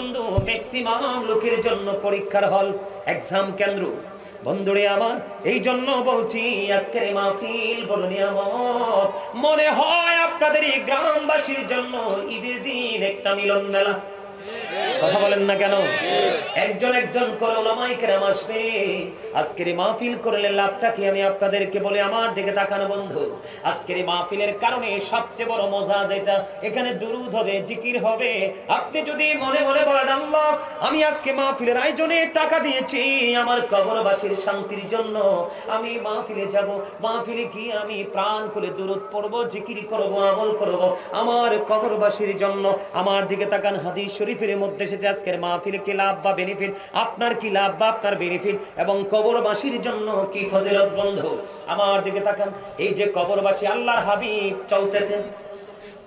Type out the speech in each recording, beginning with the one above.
বন্ধু ম্যাক্সিমাম লোকের জন্য পরীক্ষার হল। এক্সাম কেন্দ্র। বন্ধুরে আমার এই জন্য বলছি, আজকের মাহফিল বড় নিয়ামত। মনে হয় আপনাদের এই গ্রামবাসীর জন্য ঈদের দিন একটা মিলন মেলা কথা বলেন না কেন? একজন একজন করে ওলামাই কেরাম আসবে। আজকের এই মাহফিল করলে লাভটা কি? আমি আপনাদেরকে বলে, আমার দিকে তাকানো বন্ধু। আজকের এই মাহফিলের কারণে সবচেয়ে বড় মজা যেটা, এখানে দুরুদ হবে, জিকির হবে। আপনি যদি মনে মনে বলেন, আল্লাহ, আমি আজকে মাহফিলের আয়োজনে টাকা দিয়েছি, আমার কবরবাসীর শান্তির জন্য। আমি মাহফিলে যাব। মাহফিলে কি আমি প্রাণ করে দূরত পড়ব, জিকির করব, আমল করব? আমার কবরবাসীর জন্য, আমার দিকে তাকান হাদিস শরীফের মধ্যে এসেছে আজকের মাহফিল। কি লাভ বা বেনিফিট আপনার কি লাভ বা আপনার বেনিফিট এবং কবরবাসীর জন্য কি ফজিলত বন্ধু? আমার দিকে তাকান। এই যে কবরবাসী আল্লাহর হাবিব চলতেছে।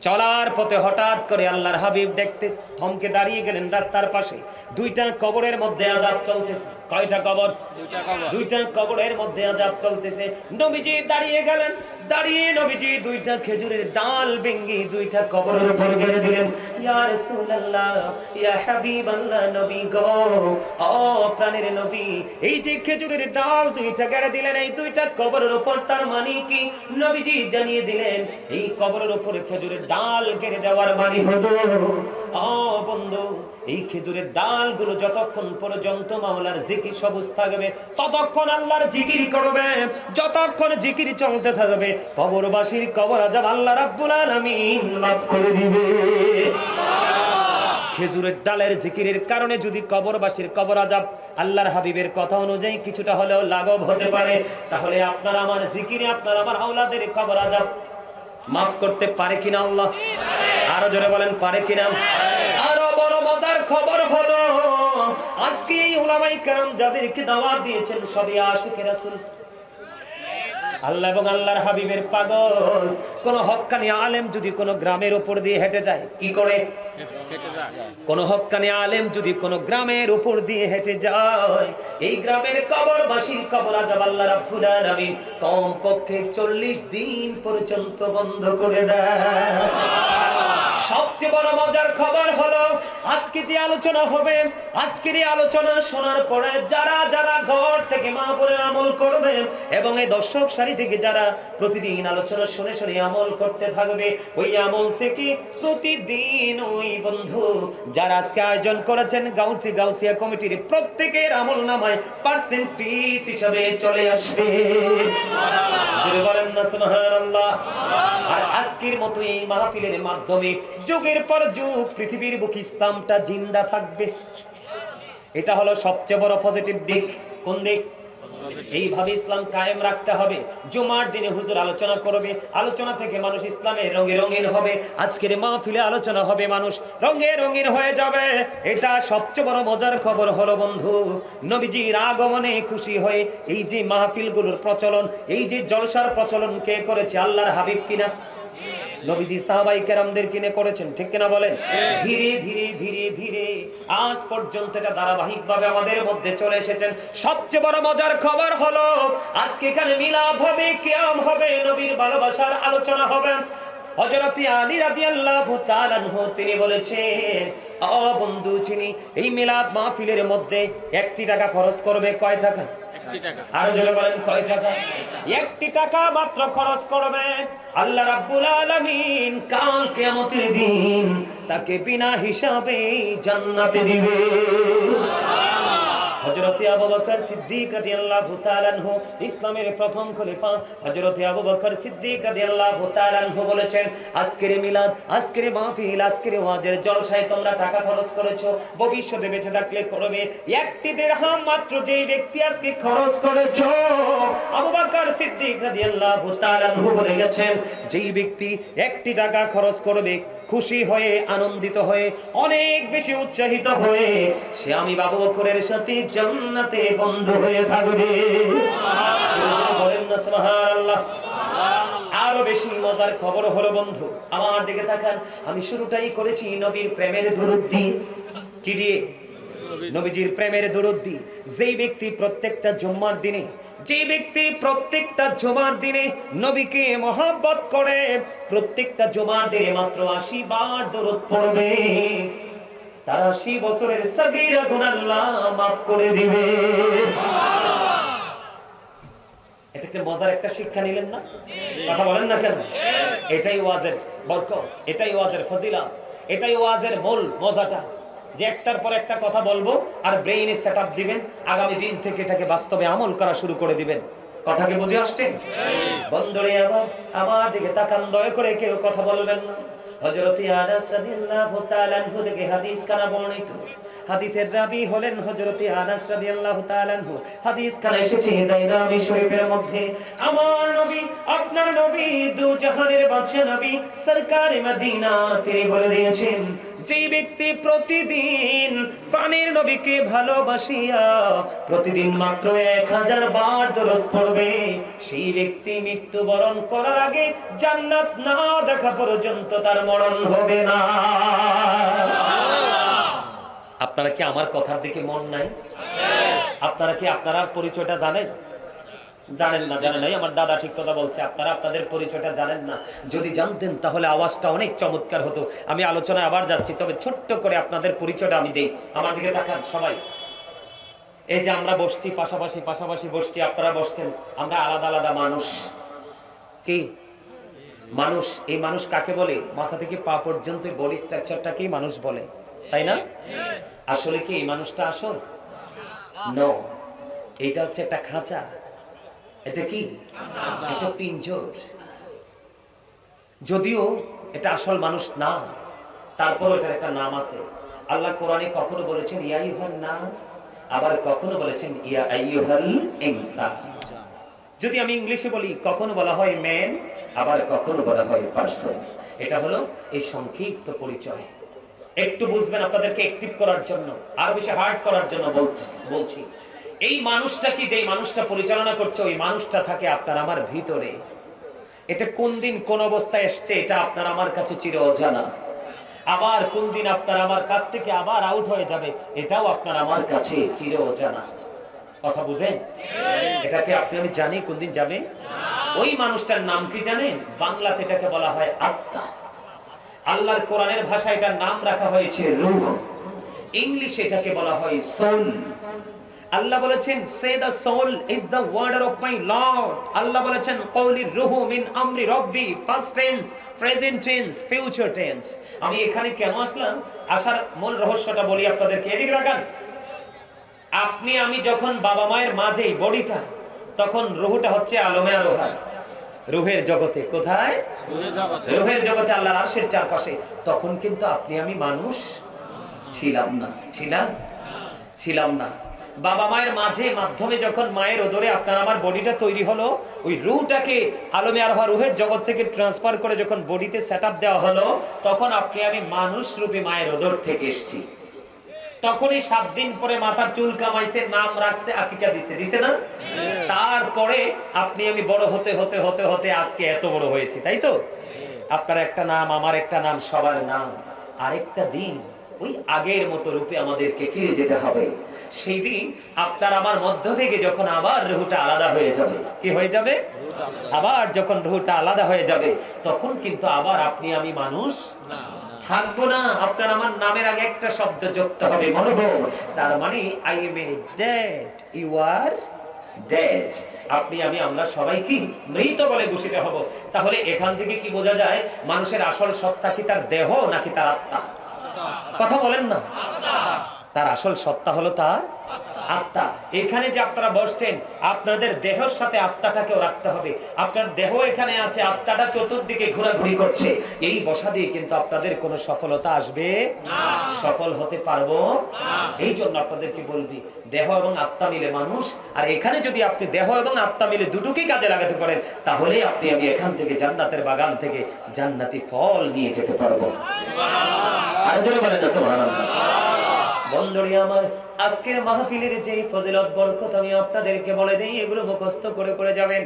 চলার পথে হঠাৎ করে আল্লাহর হাবিব দেখতে থমকে দাঁড়িয়ে গেলেন রাস্তার পাশে। দুইটা কবরের মধ্যে আজাদ চলতেছে। কয়টা কবর? দুইটা কবরের মধ্যে আজাব চলতেছে। নবীজি দাঁড়িয়ে গেলেন। দাঁড়িয়ে নবীজি দুইটা খেজুরের ডাল ভেঙ্গি দুইটা কবরের উপর গেড়ে দিলেন ইয়া রাসূলুল্লাহ ইয়া হাবিবাল্লাহ নবী গো। ও প্রাণের নবী এই যে খেজুরের ডাল দুইটা গেড়ে দিলেন এই দুইটা কবরের উপর তার মানে কি? নবীজি জানিয়ে দিলেন এই কবরের উপরে খেজুরের ডাল গেড়ে দেওয়ার মানে হলো ও বন্ধু এই খেজুরের ডালগুলো যতক্ষণ পর্যন্ত মাওলার জিকির সবুজ থাকবে। ততক্ষণ আল্লাহর জিকির করবে। যতক্ষণ জিকির চলতে থাকবে, কবরবাসীর কবর আজাব আল্লাহ রাব্বুল আলামিন মাফ করে দিবে। খেজুরের ডালের জিকিরের কারণে যদি কবরবাসীর কবর আজাব আল্লাহর হাবিবের কথা অনুযায়ী কিছুটা হলেও লাঘব হতে পারে, তাহলে আপনার আমার জিকিরে, আপনার আমার আওলাদের কবর আজাব মাফ করতে পারে কিনা আল্লাহ? আরও জোরে বলেন, পারে কিনা? আরও বড় মজার খবর হলো আজকে এই উলামাই কারাম যাদেরকে দাওয়াত দিয়েছেন, সবই আশিকে রাসূল। আল্লাহ এবং আল্লাহর হাবিবের পাগল। কোন হক্কানি আলেম যদি কোন গ্রামের উপর দিয়ে হেঁটে যায়, কি করে? কোন হক্কানি আলেম যদি কোন গ্রামের উপর দিয়ে হেঁটে যায়, এই গ্রামের কবরবাসীর কবর আজাব আল্লাহ রাব্বুল আলামিন কম পক্ষে 40 দিন পর্যন্ত বন্ধ করে দেয়। সবচেয়ে বড় মজার খবর হলো, আজকে যে আলোচনা হবে, আজকের এই আলোচনা শোনার পরে যারা যারা ঘর থেকে মা বোনের আমল করবে এবং এই দর্শক সারি থেকে যারা প্রতিদিন আলোচনা শুনে শুনে আমল করতে থাকবে, ওই আমল থেকে প্রতিদিন ওই বন্ধু যারা আজকে আয়োজন করেছেন গাউটি গাউসিয়া কমিটির প্রত্যেকের আমল নামায় পার্সেন্টেজ হিসাবে চলে আসবে। বলেন না আর আজকের মতো এই মাহফিলের মাধ্যমে যুগের পর যুগ পৃথিবীর বুক ইসলামটা জিন্দা থাকবে। এটা হলো সবচেয়ে বড় পজিটিভ দিক। কোন দিক? এইভাবে ইসলাম কায়েম রাখতে হবে। জুমার দিনে হুজুর আলোচনা করবে। আলোচনা থেকে মানুষ ইসলামের রঙে রঙিন হবে। আজকের মাহফিলে আলোচনা হবে মানুষ রঙে রঙিন হয়ে যাবে। এটা সবচেয়ে বড় মজার খবর হলো বন্ধু, নবীজির আগমনে খুশি হয়ে এই যে মাহফিলগুলোর প্রচলন, এই যে জলসার প্রচলন কে করেছে আল্লাহর হাবিব কিনা? নবীজি সাহাবাই কেরামদের কিনে করেছেন, ঠিক কিনা বলেন? ধীরে ধীরে ধীরে ধীরে আজ পর্যন্ত এটা ধারাবাহিক ভাবে আমাদের মধ্যে চলে এসেছেন। সবচেয়ে বড় মজার খবর হলো, আজকে এখানে মিলাদ হবে, কিয়াম হবে, নবীর ভালোবাসার আলোচনা হবে। তিনি বলেছেন ও বন্ধু চিনি এই মিলাদ মাহফিলের মধ্যে একটি টাকা খরচ করবে, কয় টাকা? বলেন টাকা? একটি টাকা মাত্র খরচ করবেন দিন তাকে বিনা হিসাবে জান্নাতে দিবে। হযরতে আবু বকর সিদ্দিক রাদিয়াল্লাহু তাআলা আনহু ইসলামের প্রথম খলিফা হযরতে আবু বকর সিদ্দিক রাদিয়াল্লাহু তাআলা আনহু বলেছেন, আজকের মিলাদ, আজকের মাহফিল, আজকের ওয়াজের জলসায় তোমরা টাকা খরচ করেছ। ভবিষ্যতে বেঁচে থাকলে করবে একটি দিরহাম মাত্র যেই ব্যক্তি আজকে খরচ করেছ। আবু বকর সিদ্দিক রাদিয়াল্লাহু তাআলা আনহু বলে গেছেন, যেই ব্যক্তি একটি টাকা খরচ করবে খুশি হয়ে, আনন্দিত হয়ে, অনেক বেশি উৎসাহিত হয়ে সে আমি বাবু বকরের সাথে জান্নাতে বন্ধু হয়ে থাকবে। আরও বেশি মজার খবর হলো বন্ধু, আমার দিকে তাকান। আমি শুরুটাই করেছি নবীর প্রেমের দরুদ কি দিয়ে? নবীজির প্রেমের দরুদ দিয়ে যেই ব্যক্তি প্রত্যেকটা জুম্মার দিনে যে ব্যক্তি প্রত্যেকটা জমার দিনে নবীকে মহাব্বত করে প্রত্যেকটা জমার দিনে মাত্র আশি বার দরুদ পড়বে। তার আশি বছরের সাগিরা গুনাহ মাফ করে দিবে। এটাকে মজার একটা শিক্ষা নিলেন না? কথা বলেন না কেন? এটাই ওয়াজের বরকত এটাই ওয়াজের ফজিলা এটাই ওয়াজের মূল মজাটা। যে একটার পর একটা কথা বলব আর ব্রেইনে সেট দিবেন, আগামী দিন থেকে এটাকে বাস্তবে আমল করা শুরু করে দিবেন। কথা কি বুঝে আসছে? বন্ধুরে আবার আমার দিকে তাকান, দয়া করে কেউ কথা বলবেন না। হযরত আনাস রাদিয়াল্লাহু তাআলা আনহু থেকে হাদিস কানা বর্ণিত। হাদিসের রাবি হলেন হযরত আনাস রাদিয়াল্লাহু তাআলা আনহু। হাদিস কানা এসেছে দাইরামি শরীফের মধ্যে। আমার নবী, আপনার নবী দু জাহানের বাদশা নবী, সরকারে মদিনা তিনি বলে দিয়েছেন যে ব্যক্তি প্রতিদিন প্রাণের নবীকে ভালোবাসিয়া প্রতিদিন মাত্র এক হাজার বার দরদ পড়বে, সেই ব্যক্তি মৃত্যুবরণ করার আগে জান্নাত না দেখা পর্যন্ত তার মরণ হবে না। আপনারা কি আমার কথার দিকে মন নাই? আপনারা কি আপনারা পরিচয়টা জানেন? জানেন না জানেন নাই? আমার দাদা ঠিক কথা বলছে। আপনারা আপনাদের পরিচয়টা জানেন না। যদি জানতেন, তাহলে আওয়াজটা অনেক চমৎকার হতো। আমি আলোচনায় আবার যাচ্ছি, তবে ছোট্ট করে আপনাদের পরিচয়টা আমি দেই। আমার দিকে তাকান সবাই। এই যে আমরা বসছি, পাশাপাশি পাশাপাশি বসছি, আপনারা বসছেন। আমরা আলাদা আলাদা মানুষ। কি? মানুষ। এই মানুষ কাকে বলে? মাথা থেকে পা পর্যন্ত বডি স্ট্রাকচারটাকেই মানুষ বলে। তাই না? আসলে কি এই মানুষটা আসল? ন এটা হচ্ছে একটা খাঁচা। এটা কি? এটা পিঞ্জর। যদিও এটা আসল মানুষ না তারপর এটার একটা নাম আছে। আল্লাহ কোরআনে কখনো বলেছেন ইয়াইহান নাস আবার কখনো বলেছেন, ইয়া আইয়ুহাল ইনসান যদি আমি ইংলিশে বলি, কখনো বলা হয় ম্যান আবার কখনো বলা হয় পার্সন এটা হলো এই সংক্ষিপ্ত পরিচয়। একটু বুঝবেন আপনাদেরকে অ্যাক্টিভ করার জন্য, আর বেশি হার্ড করার জন্য বলছি- বলছি। এই মানুষটা কি? যে মানুষটা পরিচালনা করছে, ওই মানুষটা থাকে আপনার আমার ভিতরে। এটা কোন দিন কোন অবস্থায় এসছে, এটা আপনার আমার কাছে চির অজানা। আবার কোন দিন আপনার আমার কাছ থেকে আবার আউট হয়ে যাবে, এটাও আপনার আমার কাছে চির অজানা। কথা বুঝেন? এটাকে আপনি, আমি জানি কোন দিন যাবে। ওই মানুষটার নাম কি জানেন? বাংলাতে এটাকে বলা হয় আত্মা। আল্লাহর কোরআনের ভাষায় এটার নাম রাখা হয়েছে রূহ। ইংলিশে এটাকে বলা হয় সোল। আল্লাহ বলেছেন সে the soul is the order of my lord Allah বলেছেন, কওলি রুহু মিন আমরি রব্বি first tense present tense future tense আমি এখানে কেন আসলাম? আসার মূল রহস্যটা বলি আপনাদেরকে। এদিকে রাখান আপনি, আমি যখন বাবা মায়ের মাঝে বডিটা, তখন রুহুটা হচ্ছে আলমে আলোহার রুহের জগতে কোথায়? রুহের জগতে আল্লাহর আরশের চারপাশে। তখন কিন্তু আপনি, আমি মানুষ ছিলাম না। ছিলাম? ছিলাম না। বাবা মায়ের মাঝে মাধ্যমে যখন মায়ের ওদরে আপনার আমার বডিটা তৈরি হলো, ওই রুহটাকে আলমে আরোহা রুহের জগৎ থেকে ট্রান্সফার করে যখন বডিতে সেট দেওয়া হলো, তখন আপনি আমি মানুষ রূপে মায়ের ওদর থেকে এসেছি। তখনই সাত দিন পরে মাথার চুল কামাইছে, নাম রাখছে আকিকা দিছে। দিছে না? তারপরে আপনি আমি বড় হতে হতে হতে হতে আজকে এত বড় হয়েছি, তাই তো? আপনার একটা নাম, আমার একটা নাম, সবার নাম। আরেকটা দিন, ওই আগের মতো রূপে আমাদেরকে ফিরে যেতে হবে। সেই দিন আপনার আমার মধ্য থেকে যখন আবার রুহুটা আলাদা হয়ে যাবে কি হয়ে যাবে? আবার যখন রুহুটা আলাদা হয়ে যাবে তখন কিন্তু আবার আপনি আমি মানুষ? থাকব না। আপনার আমার নামের আগে একটা শব্দ যুক্ত হবে মনোভব তার মানে I am a dead you are dead আপনি আমি আমরা সবাই কি? মৃত বলে ঘোষিত হব। তাহলে এখান থেকে কি বোঝা যায়? মানুষের আসল সত্তা কি তার দেহ নাকি তার আত্মা? কথা বলেন না। তার আসল সত্তা হলো তার আত্মা। এখানে যে আপনারা বসছেন, আপনাদের দেহের সাথে আত্মাটাকেও রাখতে হবে। আপনার দেহ এখানে আছে, আত্মাটা চতুর্দিকে ঘোরাঘুরি করছে। এই বসা দিয়ে কিন্তু আপনাদের কোনো সফলতা আসবে সফল হতে পারব এই জন্য আপনাদেরকে বলবি, দেহ এবং আত্মা মিলে মানুষ। আর এখানে যদি আপনি দেহ এবং আত্মা মিলে দুটোকেই কাজে লাগাতে পারেন তাহলে আপনি আমি এখান থেকে জান্নাতের বাগান থেকে জান্নাতি ফল নিয়ে যেতে পারব। আর জোরে বলেন। বন্ধু বন্ধুরে আমার আজকের মাহফিলের যে ফজিলত, বরকত আমি আপনাদেরকে বলে দেই, এগুলো মুখস্থ করে করে যাবেন।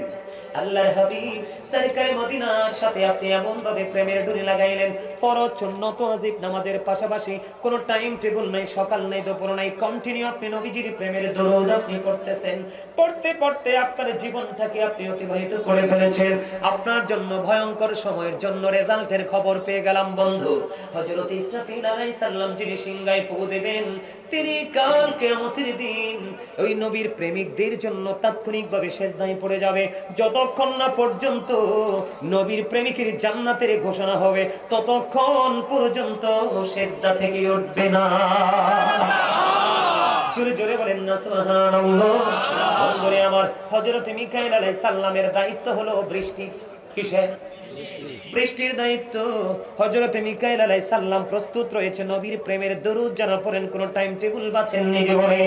আল্লাহর হাবিব সরকারে মদিনার সাথে আপনি এমন ভাবে প্রেমের ডুরি লাগাইলেন, ফরজ, সুন্নত, ওয়াজিব, নামাজের পাশাপাশি কোনো টাইম টেবিল নাই, সকাল নাই, দুপুর নাই কন্টিনিউ আপনি নবীজির প্রেমের দরুদ আপনি পড়তেছেন। পড়তে পড়তে আপনার জীবনটাকে আপনি অতিবাহিত করে ফেলেছেন। আপনার জন্য ভয়ঙ্কর সময়ের জন্য রেজাল্টের খবর পেয়ে গেলাম, বন্ধু। হযরত ইসরাফিল আলাইহিস সালাম যিনি সিংহায় পৌ দেবেন, তিনি কাল কিয়ামতের দিন ওই নবীর প্রেমিকদের জন্য তাৎক্ষণিকভাবে সেজদায় পড়ে যাবে। যতক্ষণ না পর্যন্ত নবীর প্রেমিকের জান্নাতের ঘোষণা হবে, ততক্ষণ পর্যন্ত সেজদা থেকে উঠবে না। আমার মিকাইল দায়িত্ব হলো বৃষ্টি কিসের? বৃষ্টির দায়িত্ব। হজরত মিকাইল আলাই সাল্লাম প্রস্তুত রয়েছে, নবীর প্রেমের দরুদ পড়েন, কোন টাইম টেবিল জীবনে।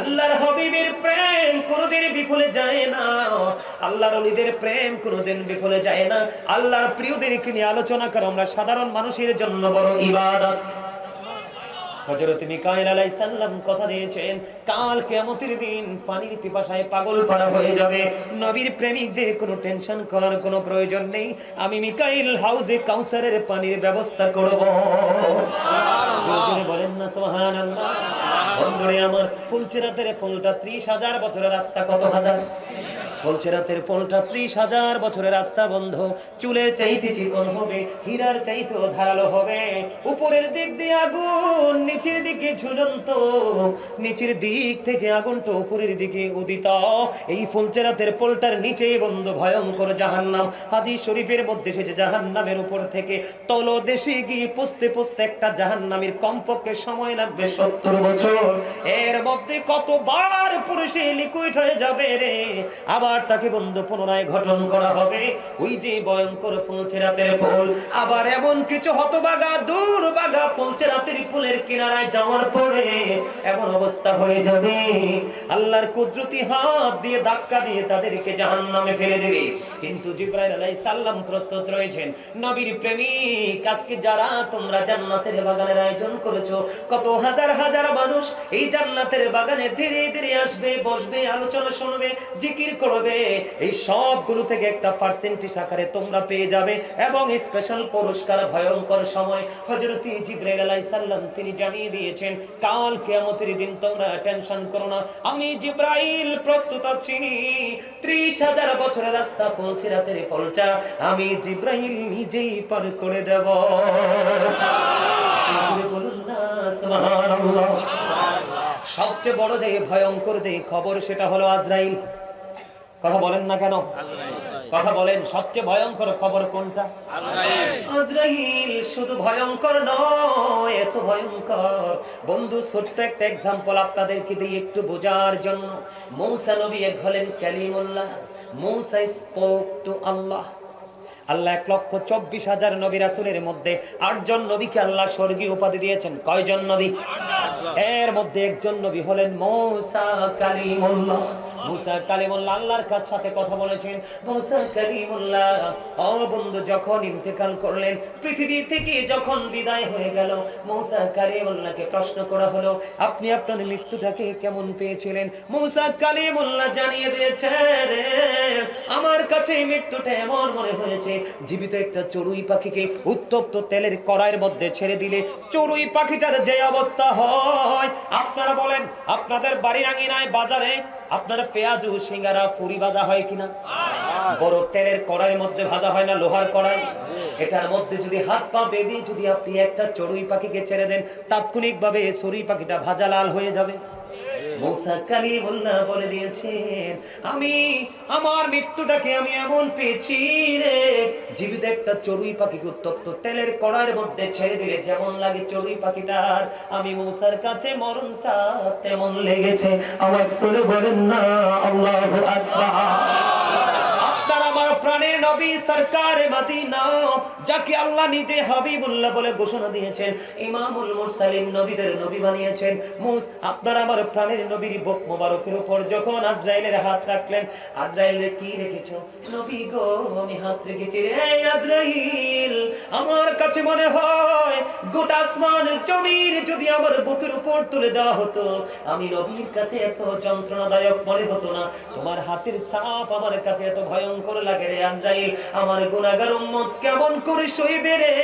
আল্লাহর হবিবের প্রেম কোনোদিন বিফলে যায় না। আল্লাহর অলিদের প্রেম কোনোদিন বিফলে যায় না। আল্লাহর প্রিয়দেরকে নিয়ে আলোচনা করো, আমরা সাধারণ মানুষের জন্য বড় ইবাদত। হযরত মিকাইল আলাইহিস সালাম কথা দিয়েছেন, কাল কিয়ামতের দিন পানির পিপাসায় পাগল পারা হয়ে যাবে। নবীর প্রেমিকদের কোনো টেনশন করার কোনো প্রয়োজন নেই। আমি মিকাইল হাউজে কাউসারের পানির ব্যবস্থা করব। বলেন না আমার, ফুলচেরাতের ফুলটা 30 হাজার বছরের রাস্তা কত হাজার? ফুলচেরাতের ফুলটা ত্রিশ হাজার বছরের রাস্তা বন্ধ। চুলের চাইতে চিকন হবে, হীরার চাইতেও ধারালো হবে। উপরের দিক দিয়ে আগুন নিচের দিকে ঝুলন্ত, নিচের দিক থেকে আগুনটা উপরের দিকে উদিত। এই ফুলচেরাতের পোলটার নিচে বন্ধ ভয়ঙ্কর জাহান্নাম। হাদিস শরীফের মধ্যে সে জাহান্নামের উপর থেকে তলদেশে গিয়ে পুষতে পুষতে একটা জাহান্নামের কমপক্ষে সময় লাগবে সত্তর বছর। এর মধ্যে কতবার পুরুষে লিকুইড হয়ে যাবে রে? আবার তাকে বন্ধু পুনরায় গঠন করা হবে। ওই যে ভয়ঙ্কর ফুলছে রাতের ফুল। আবার এমন কিছু হতবাগা দূর বাগা ফুলছে রাতের ফুলের কিনারায় যাওয়ার পরে এমন অবস্থা হয়ে যাবে। আল্লাহর কুদরতি হাত দিয়ে ধাক্কা দিয়ে তাদেরকে জাহান্নামে ফেলে দেবে। কিন্তু জিব্রাইল আলাইহিস সালাম প্রস্তুত রয়েছেন। নবীর প্রেমিক, আজকে যারা তোমরা জান্নাতের বাগানের আয়োজন করেছ, কত হাজার হাজার মানুষ এই জান্নাতের বাগানে ধীরে ধীরে আসবে, বসবে, আলোচনা শুনবে, জিকির করবে। এই সবগুলো থেকে একটা পার্সেন্টেজ আকারে তোমরা পেয়ে যাবে। এবং স্পেশাল পুরস্কার, ভয়ঙ্কর সময় হযরত জিবরাইল আলাইহিস সালাম, তিনি জানিয়ে দিয়েছেন। কাল কিয়ামতের দিন তোমরা টেনশন করো না। আমি জিব্রাইল প্রস্তুত আছি। 30000 বছরের রাস্তা পৌঁছে রাতের পলটা। আমি জিব্রাইল নিজেই পার করে দেব। বলুন না সুবহানাল্লাহ। সবচেয়ে বড় যে ভয়ঙ্কর যে খবর সেটা হলো আজরাইল। কথা বলেন না কেন? কথা বলেন সবচেয়ে ভয়ঙ্কর খবর কোনটা? আজরাইল। শুধু ভয়ঙ্কর নয়, এত ভয়ঙ্কর। বন্ধু, ছোট্ট একটা এক্সাম্পল আপনাদেরকে দিই একটু বোঝার জন্য। মৌসা নবী এক হলেন কালিমুল্লাহ। মৌসা স্পোক টু আল্লাহ আল্লাহ এক লক্ষ চব্বিশ হাজার নবী রাসুলের মধ্যে আটজন নবীকে আল্লাহ স্বর্গীয় উপাধি দিয়েছেন। কয়জন নবী? এর মধ্যে একজন নবী হলেন পৃথিবী থেকে যখন বিদায় হয়ে গেল, মুসা প্রশ্ন করা হলো, আপনি আপনার মৃত্যুটাকে কেমন পেয়েছিলেন? মুসা কালিমুল্লাহ জানিয়ে দিয়েছে, রে, আমার কাছে মৃত্যুটা এমন মনে হয়েছে জীবিত একটা চড়ুই পাখিকে উত্তপ্ত তেলের কড়াইয়ের মধ্যে ছেড়ে দিলে চড়ুই পাখিটার যে অবস্থা হয়। আপনারা বলেন, আপনাদের বাড়ির আঙিনায় বাজারে আপনারা পেঁয়াজ ও সিঙ্গারা ফুরি ভাজা হয় কিনা? বড় তেলের কড়াইয়ের মধ্যে ভাজা হয় না, লোহার কড়াই? এটার মধ্যে যদি হাত পা বেঁধে যদি আপনি একটা চড়ুই পাখিকে ছেড়ে দেন তাৎক্ষণিক ভাবে চড়ুই পাখিটা ভাজা লাল হয়ে যাবে। বলে দিয়েছেন, আমি, আমার মৃত্যুটাকে আমি এমন পেয়েছি রে, জীবিত একটা চড়ুই পাখিকে উত্তপ্ত তেলের কড়াইয়ের মধ্যে ছেড়ে দিলে যেমন লাগে চড়ুই পাখিটার। আমি মৌসার কাছে মরণটা তেমন লেগেছে। আওয়াজ করে বলেন, না, আল্লাহু আপনার আমার প্রাণের নবী সরকার মদিনা, যাকে আল্লাহ নিজে হাবিবুল্লাহ বলে ঘোষণা দিয়েছেন, ইমামুল মুরসালিন নবীদের নবী বানিয়েছেন। মুস, আপনার আমার প্রাণের নবীর বক মোবারকের উপর যখন আজরাইলের হাত রাখলেন, আজরাইলের কি রেখেছো? নবী গো, আমি হাত রেখেছি রে আজরাইল। আমার কাছে মনে হয়, গোটা আসমান জমিন যদি আমার বুকের উপর তুলে দেওয়া হতো, আমি নবীর কাছে এত যন্ত্রণাদায়ক মনে হতো না। তোমার হাতের ছাপ আমার কাছে এত ভয়ঙ্কর লাগে রে আজরাইল, আমার উম্মত কেমন করে সইবে রে?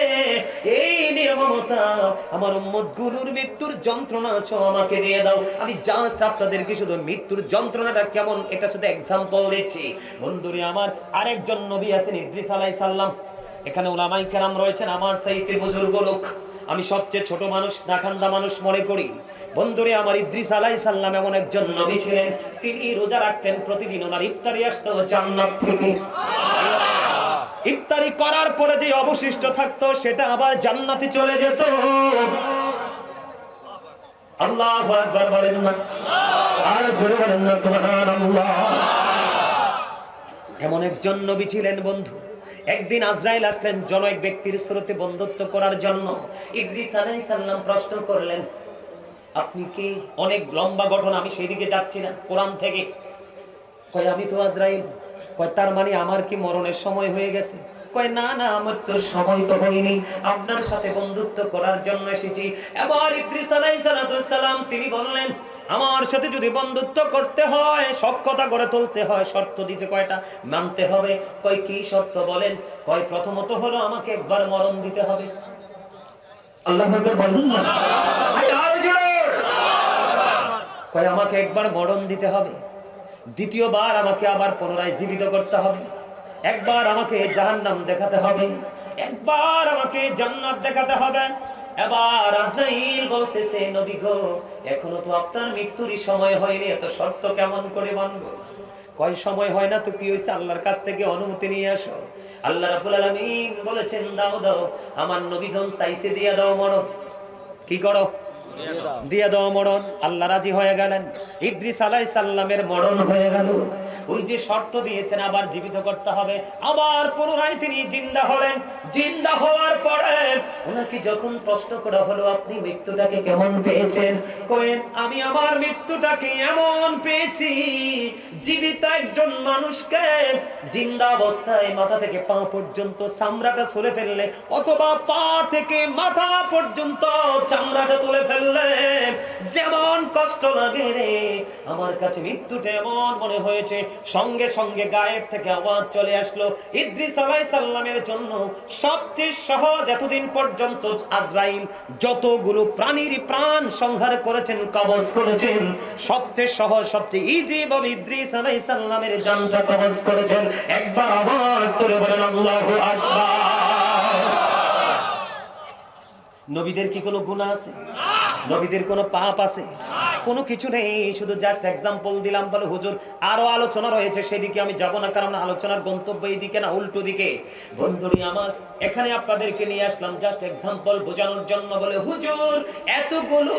এই নির্মমতা আমার উম্মত মৃত্যুর যন্ত্রণা সহ আমাকে দিয়ে দাও। আমি জাস্ট আপনাদেরকে শুধু মৃত্যুর যন্ত্রণাটা কেমন এক্সাম্পল দিচ্ছি। বন্ধুরে, আমার আরেকজন নবী আছেন, ইদ্রিস আলাইহিস সালাম। এখানে ওলামাই রয়েছেন, আমার চাইতে বুজুর্গ লোক। আমি সবচেয়ে ছোট মানুষ, নাখান্দা মানুষ মনে করি। বন্ধুরে, আমার ইদ্রিস আলাই সাল্লাম এমন একজন নবী ছিলেন, তিনি রোজা রাখতেন প্রতিদিন ওনার ইফতারি আসতো জান্নাত থেকে। ইফতারি করার পরে যে অবশিষ্ট থাকতো, সেটা আবার জান্নাতে চলে যেত। আল্লাহ আকবার বলেন না। আর জোরে বলেন না, সুবহানাল্লাহ। এমন একজন নবী ছিলেন বন্ধু। একদিন আজরাইল আসলেন জন এক ব্যক্তির স্রোতে বন্ধুত্ব করার জন্য। ইদ্রিস আলাইহিস সালাম প্রশ্ন করলেন আপনি কি অনেক লম্বা গঠন আমি সেদিকে যাচ্ছি না কোরআন থেকে? কয় আমি তো আজরাইল। কয় তার মানে আমার কি মরণের সময় হয়ে গেছে? কয় না না আমার তো সময় তো হয়নি। আপনার সাথে বন্ধুত্ব করার জন্য এসেছি। এবার ইদ্রিস সালাম তিনি বললেন আমার সাথে যদি বন্ধুত্ব করতে হয় সব কথা করে তুলতে হয় শর্ত দিতে কয়টা? মানতে হবে। কয় কি শর্ত বলেন? কয় প্রথমত হলো আমাকে একবার মরণ দিতে হবে। আল্লাহ বলুন কয়, আমাকে একবার মরণ দিতে হবে। দ্বিতীয়বার আমাকে আবার পুনরায় জীবিত করতে হবে। একবার আমাকে জাহান্নাম দেখাতে হবে। একবার আমাকে জান্নাত দেখাতে হবে। এবার বলতেছে গো তো আপনার মৃত্যুরই সময় হয়নি, এত শর্ত কেমন করে মানবো? কয়, সময় হয় না আল্লাহর কাছ থেকে অনুমতি নিয়ে আসো। আল্লাহ বলেছেন, দাও দাও, আমার নবীজন চাইছে দিয়ে দাও মরণ। কি করো? দিয়ে দাও মরণ। আল্লাহ রাজি হয়ে গেলেন। ইদ্রিস আলাই সাল্লামের মরণ হয়ে গেল। ওই যে শর্ত দিয়েছেন, আবার জীবিত করতে হবে। আবার পুনরায় তিনি জিন্দা হলেন। জিন্দা হওয়ার পরে ওনাকে যখন প্রশ্ন করা হলো, আপনি মৃত্যুটাকে কেমন পেয়েছেন? কোয়েন আমি আমার মৃত্যুটাকে এমন পেয়েছি, জীবিত একজন মানুষকে জিন্দা অবস্থায় মাথা থেকে পা পর্যন্ত চামড়াটা ছুলে ফেললে, অথবা পা থেকে মাথা পর্যন্ত চামড়াটা তুলে ফেললে যেমন কষ্ট লাগে রে, আমার কাছে মৃত্যুটা এমন মনে হয়েছে, সঙ্গে সঙ্গে গায়ের থেকে আওয়াজ চলে আসলো। ইদ্রিস আলাই সাল্লামের জন্য সবচেয়ে সহজ এতদিন পর্যন্ত আজরাইল যতগুলো প্রাণীর প্রাণ সংহার করেছেন, কবজ করেছেন, সবচেয়ে সহজ, সবচেয়ে ইজি ভাবে ইদ্রিস আলাই সাল্লামের জানটা কবজ করেছেন। একবার আওয়াজ করে বলেন, আল্লাহু নবীদের কি কোনো গুনাহ আছে? নবীদের কোনো পাপ আছে? কোনো কিছু নেই, শুধু জাস্ট এক্সাম্পল দিলাম, বলে, হুজুর, আরও আলোচনা রয়েছে, সেদিকে আমি যাব না, কারণ আলোচনার গন্তব্য এই দিকে না, উল্টো দিকে। বন্ধুরি আমার, এখানে আপনাদেরকে নিয়ে আসলাম জাস্ট এক্সাম্পল বোঝানোর জন্য, বলে, হুজুর, এতগুলো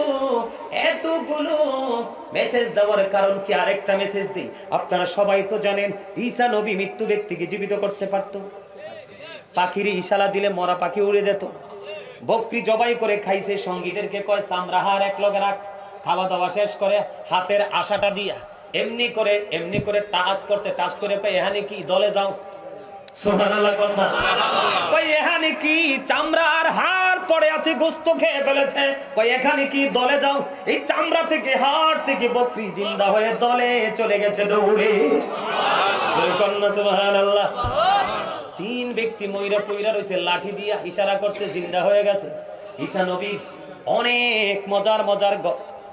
এতগুলো মেসেজ দেওয়ার কারণ কি আরেকটা মেসেজ দিই? আপনারা সবাই তো জানেন, ঈসা নবী মৃত্যু ব্যক্তিকে জীবিত করতে পারতো। পাখির ইশারা দিলে মরা পাখি উড়ে যেত। বকরি জবাই করে খাইছে সঙ্গীদেরকে, কয় সামরাহার এক লগে রাখ। খাওয়া দাওয়া শেষ করে হাতের আশাটা দিয়া এমনি করে এমনি করে টাচ করছে, টাচ করে কয় কি, দলে যাও? এখানে কি আছে খেয়ে ফেলেছে। এখানে কি, দলে যাও? এই চামড়া থেকে থেকে বকরি হয়ে দলে চলে গেছে দৌড়ে। না সুবহানাল্লাহ। তিন ব্যক্তি ময়রা পয়রা রয়েছে লাঠি দিয়া ইশারা করছে, জিন্দা হয়ে গেছে। ঈসা নবীর অনেক মজার মজার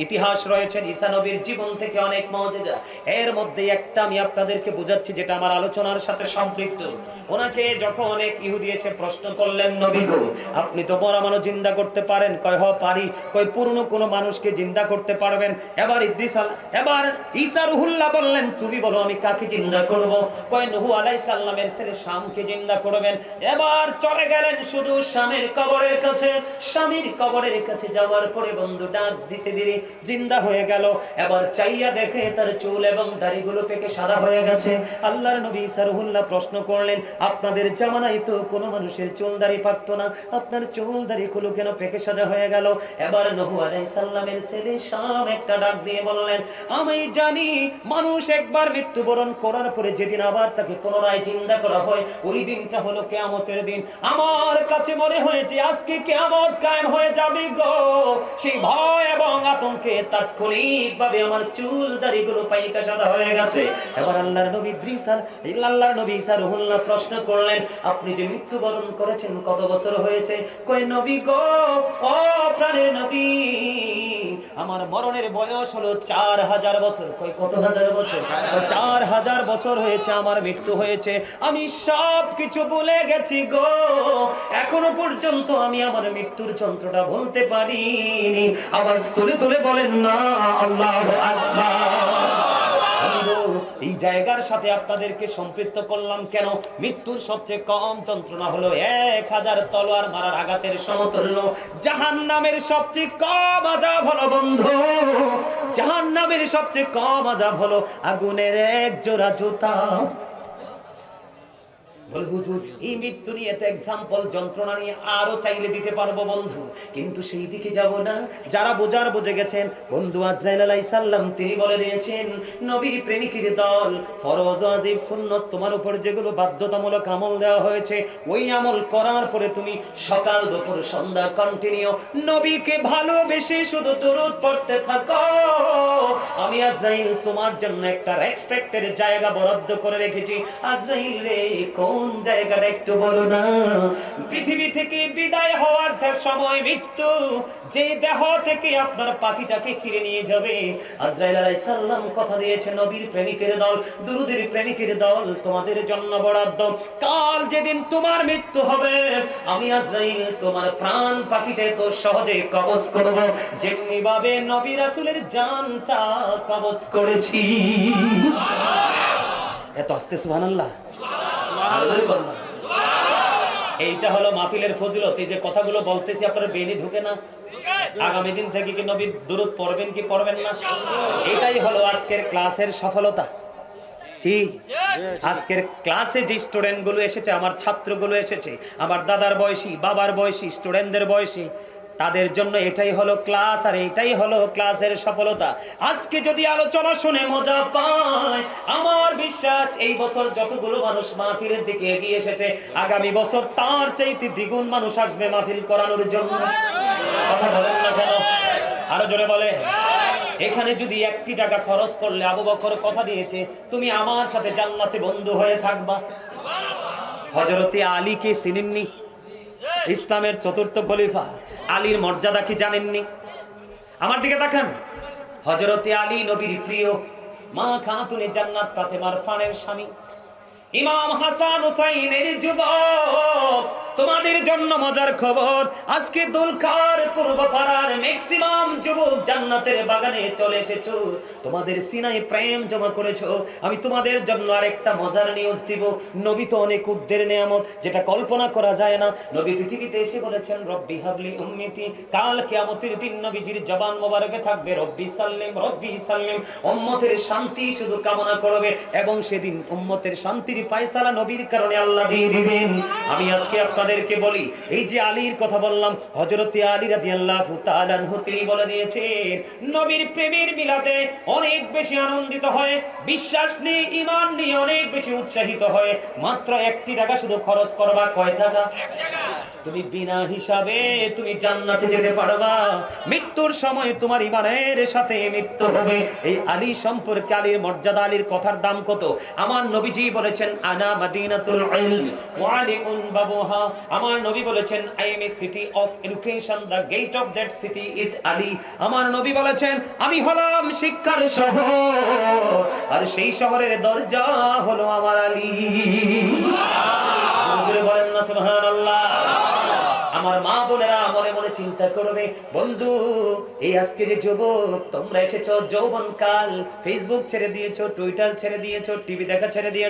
ইতিহাস রয়েছে, ঈসা নবীর জীবন থেকে অনেক মজেজা। এর মধ্যে একটা আমি আপনাদেরকে বোঝাচ্ছি, যেটা আমার আলোচনার সাথে সম্পৃক্ত। ওনাকে যখন অনেক ইহুদি এসে প্রশ্ন করলেন, নবী গো, আপনি তো বড় মানুষ জিন্দা করতে পারেন। কয়, হ, পারি। কয়, পুরনো কোনো মানুষকে জিন্দা করতে পারবেন? এবার ইদ্রিস এবার ঈসা রুহুল্লাহ বললেন, তুমি বলো, আমি কাকে জিন্দা করব? কয়, নহু আলাইহিস সালামের ছেলে শামকে জিন্দা করবেন। এবার চলে গেলেন শুধু স্বামীর কবরের কাছে। স্বামীর কবরের কাছে যাওয়ার পরে বন্ধু ডাক দিতে দিতে জিন্দা হয়ে গেল। এবার চাইয়া দেখে তার চুল এবং দাড়িগুলো পেকে সাদা হয়ে গেছে। আল্লাহর নবী সারহুল্লাহ প্রশ্ন করলেন, আপনাদের জামানায় তো কোনো মানুষের চুল দাড়ি পাকতো না। আপনার চুল দাড়িগুলো কেন পেকে সাজা হয়ে গেল? এবার নহু আলাইহিস সালামের ছেলে শাম একটা ডাক দিয়ে বললেন, আমি জানি মানুষ একবার মৃত্যুবরণ করার পরে যেদিন আবার তাকে পুনরায় জিন্দা করা হয়, ওই দিনটা হলো কেয়ামতের দিন। আমার কাছে মনে হয়েছে, আজকে কেয়ামত কায়েম হয়ে যাবে গো। সেই ভয় এবং আতঙ্কে তাৎক্ষণিক ভাবে আমার চুল দাড়ি গুলো পাইকা সাদা হয়ে গেছে। এবার আল্লাহর নবী দ্রিসাল আল্লাহর নবী সারহুল্লাহ প্রশ্ন করলেন, আপনি যে মৃত্যুবরণ করেছেন কত বছর হয়েছে? কয়, নবী গো, ও প্রাণের নবী। আমার মরণের বয়স হলো চার হাজার বছর। কত হাজার বছর? চার হাজার বছর হয়েছে, আমার মৃত্যু হয়েছে। আমি সব কিছু ভুলে গেছি গো। এখনও পর্যন্ত আমি আমার মৃত্যুর যন্ত্রটা বলতে পারিনি। আবার তুলে তুলে বলেন, না, আল্লাহ আল্লাহ এই জায়গার সাথে আপনাদেরকে সম্পৃক্ত করলাম কেন? মৃত্যুর সবচেয়ে কম যন্ত্রণা হলো এক হাজার তলোয়ার মারার আঘাতের সমতুল্য। জাহান নামের সবচেয়ে কম আজাব হলো বন্ধু। জাহান নামের সবচেয়ে কম আজাব হলো আগুনের এক জোড়া জুতা। বলে, হুজুর, এই মৃত্যু নিয়ে তো এক্সাম্পল যন্ত্রণা নিয়ে আরও চাইলে দিতে পারব বন্ধু। কিন্তু সেই দিকে যাব না। যারা বোঝার বুঝে গেছেন, বন্ধু আজরাইল আলাই সাল্লাম তিনি বলে দিয়েছেন, নবীর প্রেমিকের দল, ফরজ আজিব সুন্নত, তোমার উপর যেগুলো বাধ্যতামূলক আমল দেওয়া হয়েছে, ওই আমল করার পরে তুমি সকাল, দুপুর, সন্ধ্যা কন্টিনিউ নবীকে ভালোবেসে শুধু দরুদ পড়তে থাকো। আমি আজরাইল, তোমার জন্য একটা রেসপেক্টের জায়গা বরাদ্দ করে রেখেছি। আজরাইল রে, কোন জায়গাটা একটু বলো না। পৃথিবী থেকে বিদায় হওয়ার সময় মৃত্যু। যে দেহ থেকে আপনার পাখিটাকে ছিঁড়ে নিয়ে যাবে। আজরাইল আলাইহিস সালাম কথা দিয়েছে, নবীর প্রেমিকের দল, দুরুদের প্রেমিকের দল, তোমাদের জন্য বরাদ্দ। কাল যেদিন তোমার মৃত্যু হবে, আমি আজরাইল তোমার প্রাণ পাখিটা তো সহজে কবজ করব। যেমনি ভাবে নবী রাসূলের জানটা কবজ করেছি। এত আস্তে সুবহানাল্লাহ। এইটা হলো মাহফিলের ফজিলত। এই যে কথাগুলো বলতেছি আপনার বেনি ঢুকে না? আগামী দিন থেকে কি নবী দূরত পড়বেন কি পড়বেন না? এটাই হলো আজকের ক্লাসের সফলতা। কি? আজকের ক্লাসে যে স্টুডেন্টগুলো এসেছে আমার ছাত্রগুলো এসেছে আমার দাদার বয়সী বাবার বয়সী স্টুডেন্টদের বয়সী তাদের জন্য এটাই হলো ক্লাস আর এটাই হলো ক্লাসের সফলতা। আজকে যদি আলোচনা শুনে মজা পায়, আমার বিশ্বাস এই বছর যতগুলো মানুষ মাহফিলের দিকে এগিয়ে এসেছে, আগামী বছর তার চাইতে দ্বিগুণ মানুষ আসবে মাহফিল করানোর জন্য। কথা বলেন না কেন? আরও জোরে বলে এখানে যদি একটি টাকা খরচ করলে আবু বকর কথা দিয়েছে, তুমি আমার সাথে জান্নাতে বন্ধু হয়ে থাকবা। হজরতে আলীকে চিনেননি? ইসলামের চতুর্থ খলিফা। আলীর মর্যাদা কি জানেননি? আমার দিকে দেখান হজরতে আলী নবীর প্রিয় মা খাতুনে জান্নাত ফাতেমার ফানের স্বামী। ইমাম হাসান হুসাইনের যুবক। তোমাদের জন্য মজার খবর, আজকে দুলখার পূর্ব পাড়ার ম্যাক্সিমাম যুবক জান্নাতের বাগানে চলে এসেছ। তোমাদের সিনায় প্রেম জমা করেছ। আমি তোমাদের জন্য আরেকটা মজার নিউজ দিব। নবী তো অনেক উদ্দের নিয়ামত, যেটা কল্পনা করা যায় না। নবী পৃথিবীতে এসে বলেছেন, রব্বি হাবলি উম্মতি, কাল কিয়ামতের দিন নবীজির জবান মোবারকে থাকবে। রব্বি সাল্লিম রব্বি সাল্লিম, উম্মতের শান্তি শুধু কামনা করবে এবং সেদিন উম্মতের শান্তির ফায়সালা নবীর কারণে আল্লাহ দিয়ে দিবেন। আমি আজকে আপনাদেরকে বলি এই যে আলীর কথা বললাম হযরতে আলী রাদিয়াল্লাহু তাআলা আনহু তিনি বলে দিয়েছেন নবীর প্রেমের মিলাদে অনেক বেশি আনন্দিত হয় বিশ্বাস নিয়ে ঈমান নিয়ে অনেক বেশি উৎসাহিত হয়। মাত্র একটি টাকা শুধু খরচ করবা কয় টাকা? তুমি বিনা হিসাবে তুমি জান্নাতে যেতে পারবা। মৃত্যুর সময় তোমার ইমানের সাথে মৃত্যু হবে। এই আলী সম্পর্কে আলীর মর্যাদা আলীর কথার দাম কত? আমার নবীজি বলেছেন আনা মাদিনাতুল ইলম ওয়া আলিউন বাবুহা। আমার নবী বলেছেন I am a city of education the gate of that city is Ali আমার নবী বলেছেন, আমি হলাম শিক্ষার শহর, আর সেই শহরের দরজা হলো আমার আলী। বলেন না, সুবহানাল্লাহ। আমার মা বোনেরা মনে মনে চিন্তা করবে, বন্ধু, এই আজকে যে যুবক, তোমরা এসেছ যৌবন কাল ফেসবুক ছেড়ে দিয়েছ টুইটার ছেড়ে দিয়েছ টিভি দেখা ছেড়ে দিয়েছ